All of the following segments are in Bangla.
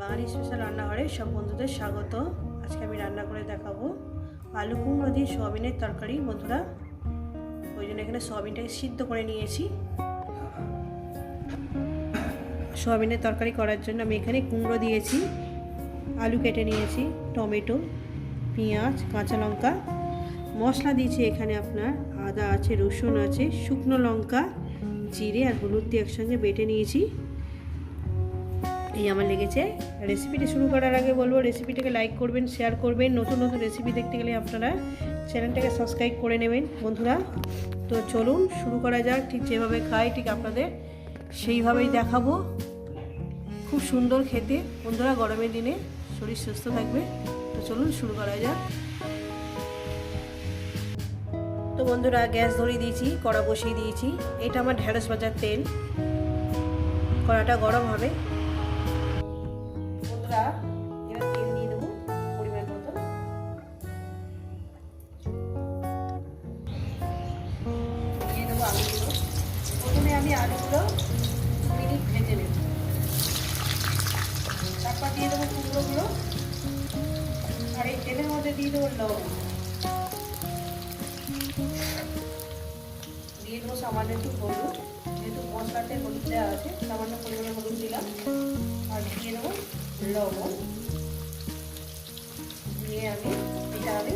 বাঙালি স্পেশাল রান্নাঘরে সব বন্ধুদের স্বাগত। আজকে আমি রান্না করে দেখাবো আলু কুমড়ো দিয়ে সোয়াবিনের তরকারি। বন্ধুরা, ওই জন্য এখানে সোয়াবিনটাকে সিদ্ধ করে নিয়েছি। সোয়াবিনের তরকারি করার জন্য আমি এখানে কুমড়ো দিয়েছি, আলু কেটে নিয়েছি, টমেটো, পেঁয়াজ, কাঁচা লঙ্কা। মশলা দিয়েছি এখানে আপনার আদা আছে, রসুন আছে, শুকনো লঙ্কা, জিরে আর হলুদ দিয়ে একসঙ্গে বেটে নিয়েছি। এই আমার লেগেছে। রেসিপিটি শুরু করার আগে বলব, রেসিপিটাকে লাইক করবেন শেয়ার করবেন। নতুন নতুন রেসিপি দেখতে গেলে আপনারা চ্যানেলটাকে সাবস্ক্রাইব করে নেবেন, বন্ধুরা। তো চলুন, শুরু করা যাক। ঠিক যেভাবে খাই, ঠিক আপনাদের সেইভাবেই দেখাবো। খুব সুন্দর খেতে। বন্ধুরা, গরমের দিনে শরীর সুস্থ থাকবে। তো চলুন, শুরু করা যাক। তো বন্ধুরা, গ্যাস ধরিয়ে দিয়েছি, কড়া বসিয়ে দিয়েছি। এটা আমার ঢেঁড়স ভাজার তেল। কড়াটা গরম হবে। বন্ধুরা এবার তেল দিয়ে দেবো পরিমাণ মতো। দিয়ে দেবো আলুগুলো। প্রথমে আমি আলুগুলো মিনিট ভেজে নেব। তারপর দিয়ে দেবো কুমড়োগুলো। আর এই তেলের মধ্যে দিয়ে দেবো লবণ। দিয়ে দেবো সামান্য একটু হলুদ। যেহেতু মশলাতে হলুদ দেওয়া আছে, সামান্য পরিমাণে হলুদ দিলাম। আর দিয়ে দেবো লবণ দিয়ে আমি এটা আমি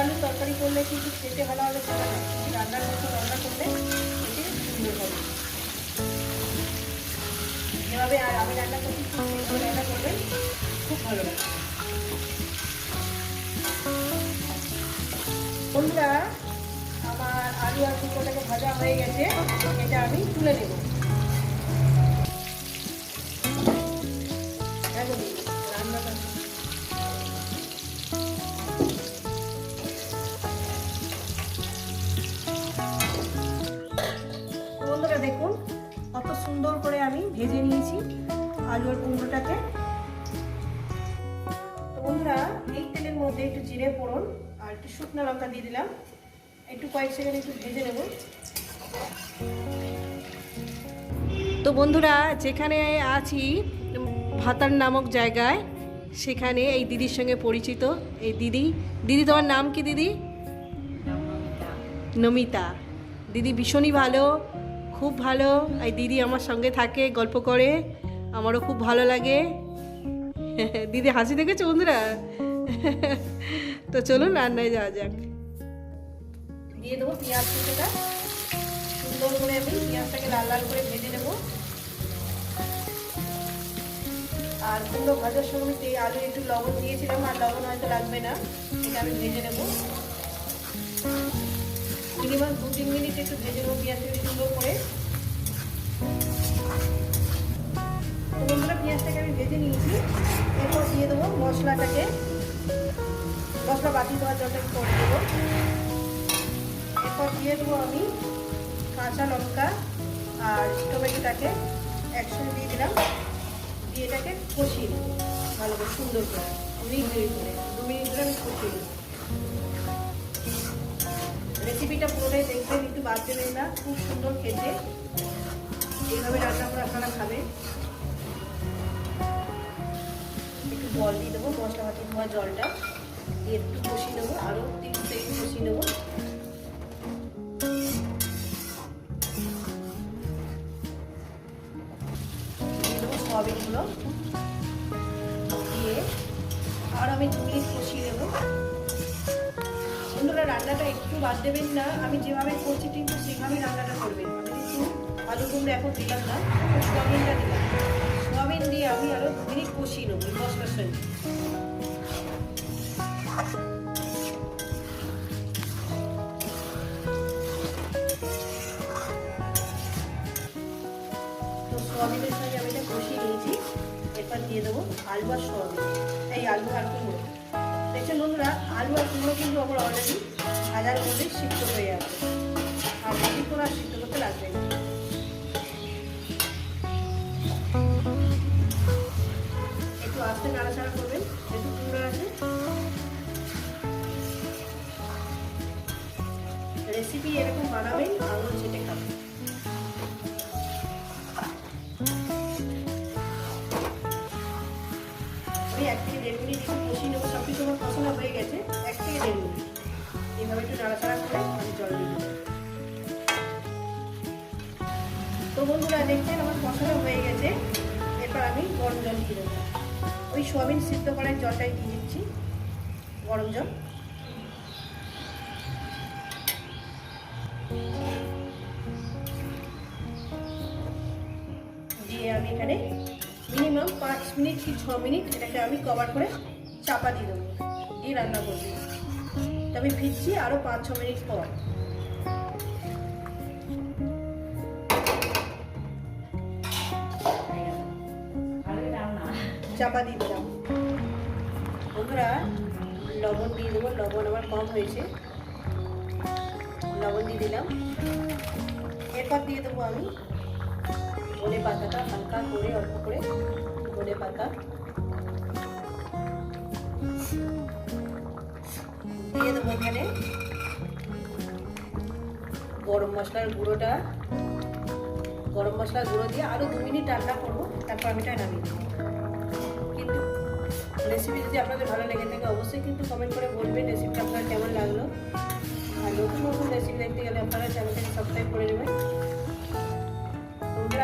আলু তরকারি করলে কিন্তু খেতে ভালো হবে রান্নার মতো রান্না করলে খেতে সুন্দর হবে। যেভাবে আর আমি রান্না করছি রান্না করবেন, খুব ভালো লাগে বন্ধুরা, আমার আলু আর কুমড়োটাকে ভাজা হয়ে গেছে, এটা আমি তুলে নেব। কত সুন্দর করে আমি ভেজে নিয়েছি আলু আর কুমড়োটাকে। তো বন্ধুরা এই তেলের মধ্যে একটু জিরে ফোড়ন আর একটু শুকনো লঙ্কা দিয়ে দিলাম। একটু কয়েক সেকেন্ড একটু ভেজে নেব। তো বন্ধুরা যেখানে আছি ভাতার নামক জায়গায় সেখানে এই দিদির সঙ্গে পরিচিত এই দিদি। দিদি তোমার নাম কি দিদি? নমিতা। দিদি ভীষণই ভালো। খুব ভালো। এই দিদি আমার সঙ্গে থাকে, গল্প করে। আমারও খুব ভালো লাগে। দিদি হাসি দেখেছ বন্ধুরা? তো চলুন, রান্নায় যাওয়া যাক। দিয়ে দেবো সুন্দর করে পেঁয়াজটাকে লাল লাল করে ভেজে নেব। আর কুমড়ো ভাজার সময় আলু একটু লবণ দিয়েছিলাম, আর লবণ হয়তো লাগবে না এটা আমি ভেজে নেব। মিনিমাম দু তিন মিনিট একটু ভেজে নেব পেঁয়াজটাকে সুন্দর করে। বন্ধুরা, পেঁয়াজটাকে আমি ভেজে নিয়েছি। এরপর দিয়ে দেবো মশলাটাকে। মশলা বাটি দেওয়ার জলটাকে করে দেবো। এরপর দিয়ে দেবো আমি কাঁচা লঙ্কা আর টমেটোটাকে একসঙ্গে দিয়ে দিলাম। দিয়ে এটাকে কষিয়ে ভালো করে, সুন্দর করে মিনিট করে। দু মিনিট ধরে আমি কষিয়ে রেসিপিটা পুরোটাই দেখবেন একটু বাদ দেবেন না, খুব সুন্দর খেতে। এইভাবে রান্না করে আপনারা খাবেন। একটু জল দিয়ে দেবো, মশলা পাতি ধোয়া জলটা। দিয়ে একটু কষিয়ে নেব আরও তিন সেকেন্ড কষিয়ে নেব। দিয়ে আর আমি দু মিনিট কষিয়ে নেব। বন্ধুরা রান্নাটা একটু বাদ দেবেন না। আমি যেভাবে করছি কিন্তু সেভাবেই রান্নাটা করবেন। কিন্তু আলু কুমড়ো এখন দিলাম না সোয়াবিনটা দিলাম। সোয়াবিন দিয়ে আমি আরও দু মিনিট কষিয়ে নেব মশলার সঙ্গে। সোয়াবিনের সঙ্গে আমি এটা কষিয়ে নিয়েছি। এরপর দিয়ে দেবো আলু আর সোয়াবিন। এই আলু আর কুমড়ো দেখছেন বন্ধুরা, আলু আর কুমড়ো কিন্তু আমার অলরেডি হাজার মধ্যে সিদ্ধ হয়ে আছে। আর বেশি করে আর সিদ্ধ করতে লাগবে একটু আস্তে নাড়াচাড়া করবেন, একটু কুমড়ো আছে। রেসিপি এরকম বানাবেন আঙুল চেটে খাবেন। ওই এক থেকে দেড় মিনিট একটু কষিয়ে নেব। কষানো হয়ে গেছে এক থেকে দেড় মিনিট এইভাবে একটু নাড়াচাড়া করে আমি জল দিয়ে দেবো তো বন্ধুরা, দেখছেন আমার কষানো হয়ে গেছে। এরপর আমি গরম জল দিয়ে দেবো। ওই সোয়াবিন সিদ্ধ করার জলটাই দিয়ে দিচ্ছি, গরম জল। দিয়ে আমি এখানে মিনিমাম পাঁচ মিনিট কি ছ মিনিট এটাকে আমি কভার করে চাপা দিয়ে দেবো। দিয়ে রান্না করব। আমি ফিরছি আরও পাঁচ, ছ মিনিট পর। চাপা দিয়ে দিলাম। বন্ধুরা, লবণ দিয়ে দেবো। লবণ আমার কম হয়েছে। লবণ দিয়ে দিলাম। এরপর দিয়ে দেবো আমি ধনে পাতাটা হালকা করে, অল্প করে ধনে পাতা দিয়ে দেবো এখানে। গরম মশলার গুঁড়োটা। গরম মশলার গুঁড়ো দিয়ে আরও দু মিনিট রান্না করব, তারপর আমি এটা নামিয়ে দেবো কিন্তু রেসিপি যদি আপনাদের ভালো লেগে থাকে, অবশ্যই কিন্তু কমেন্ট করে বলবেন রেসিপিটা আপনার কেমন লাগল। আর নতুন নতুন রেসিপি দেখতে গেলে আপনারা চ্যানেলটাকে সাবস্ক্রাইব করে নেবেন।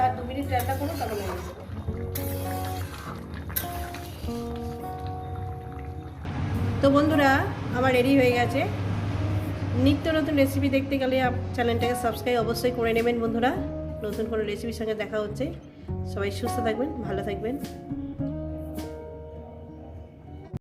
আর দু মিনিট রান্না করো তারপর নামিয়ে দেবো তো বন্ধুরা, আমার রেডি হয়ে গেছে। নিত্য নতুন রেসিপি দেখতে গেলে চ্যানেলটাকে সাবস্ক্রাইব অবশ্যই করে নেবেন বন্ধুরা। নতুন কোনো রেসিপির সঙ্গে দেখা হচ্ছে। সবাই সুস্থ থাকবেন, ভালো থাকবেন।